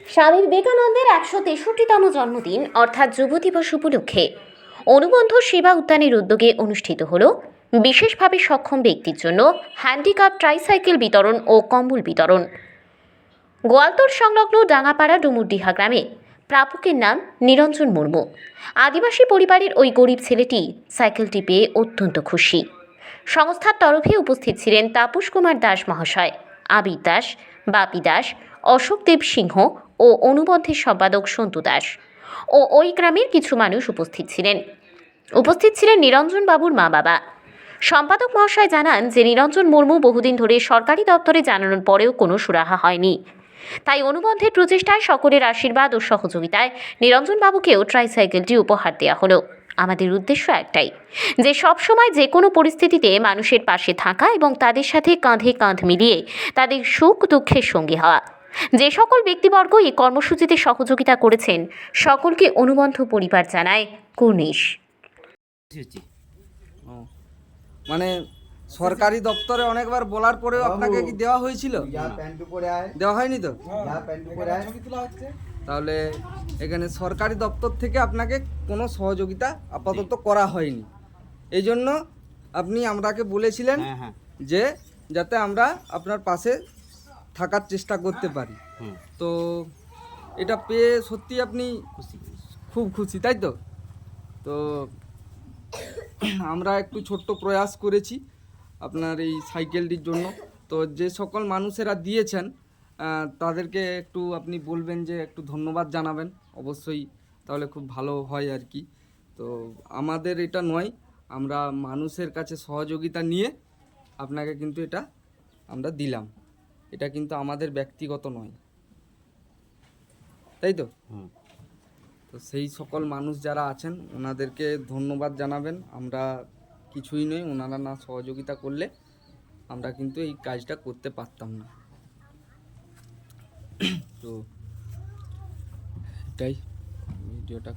স্বামী বিবেকানন্দের একশো তেষট্টিতম জন্মদিন অর্থাৎ যুব দিবস উপলক্ষে অনুবন্ধ সেবা উদ্যানের উদ্যোগে অনুষ্ঠিত হল। বিশেষভাবে সক্ষম ব্যক্তির জন্য হ্যান্ডিক্যাপ ট্রাইসাইকেল বিতরণ ও কম্বল বিতরণ। গোয়ালতোড় সংলগ্ন ডাঙ্গাপাড়া ডুমুরডিহা গ্রামে প্রাপকের নাম নিরঞ্জন মুর্মু। আদিবাসী পরিবারের ওই গরিব ছেলেটি সাইকেলটি পেয়ে অত্যন্ত খুশি। সংস্থার তরফে উপস্থিত ছিলেন তাপস কুমার দাস মহাশয়, আবির দাস, বাপি দাস অশোক দেব সিংহ ও অনুবন্ধের সম্পাদক সন্তু দাস। ও ওই গ্রামের কিছু মানুষ উপস্থিত ছিলেন। উপস্থিত ছিলেন নিরঞ্জন বাবুর মা বাবা। সম্পাদক মহাশয় জানান যে নিরঞ্জন মুর্মু বহুদিন ধরে সরকারি দপ্তরে জানানোর পরেও কোনো সুরাহা হয়নি। তাই অনুবন্ধের প্রচেষ্টায় সকলের আশীর্বাদ ও সহযোগিতায় নিরঞ্জন বাবুকেও ট্রাইসাইকেলটি উপহার দেওয়া হলো। আমাদের উদ্দেশ্য একটাই, যে সবসময় যে কোনো পরিস্থিতিতে মানুষের পাশে থাকা এবং তাদের সাথে কাঁধে কাঁধ মিলিয়ে তাদের সুখ দুঃখের সঙ্গী হওয়া। যে সকল ব্যক্তিবর্গ এই কর্মসূচিতে সহযোগিতা করেছেন সকলকে অনুবন্ধ পরিবার জানায় কুর্নিশ। মানে সরকারি দপ্তরে অনেকবার বলার পরেও আপনাকে কি দেওয়া হয়েছিল? দেওয়া হয়নি তো? তাহলে এখানে সরকারি দপ্তর থেকে আপনাকে কোনো সহযোগিতা আপাতত করা হয়নি। এই জন্য আপনি আমরাকে বলেছিলেন হ্যাঁ হ্যাঁ। যে যাতে আমরা আপনার পাশে থাকার চেষ্টা করতে পারি। তো এটা পেয়ে সত্যি আপনি খুব খুশি তাই তো? তো আমরা একটু ছোট্ট প্রয়াস করেছি আপনার এই সাইকেলটির জন্য। তো যে সকল মানুষেরা দিয়েছেন তাদেরকে একটু আপনি বলবেন যে একটু ধন্যবাদ জানাবেন। অবশ্যই তাহলে খুব ভালো হয় আর কি। তো আমাদের এটা নয় আমরা মানুষের কাছে সহযোগিতা নিয়ে আপনাকে কিন্তু এটা আমরা দিলাম। এটা কিন্তু আমাদের ব্যক্তিগত নয়। তাই তো? হুম। তো সেই সকল মানুষ যারা আছেন ওনাদেরকে ধন্যবাদ জানাবেন। আমরা কিছুই নই ওনারা না সহযোগিতা করলে আমরা কিন্তু এই কাজটা করতে পারতাম না। তো এটাই। ভিডিওটা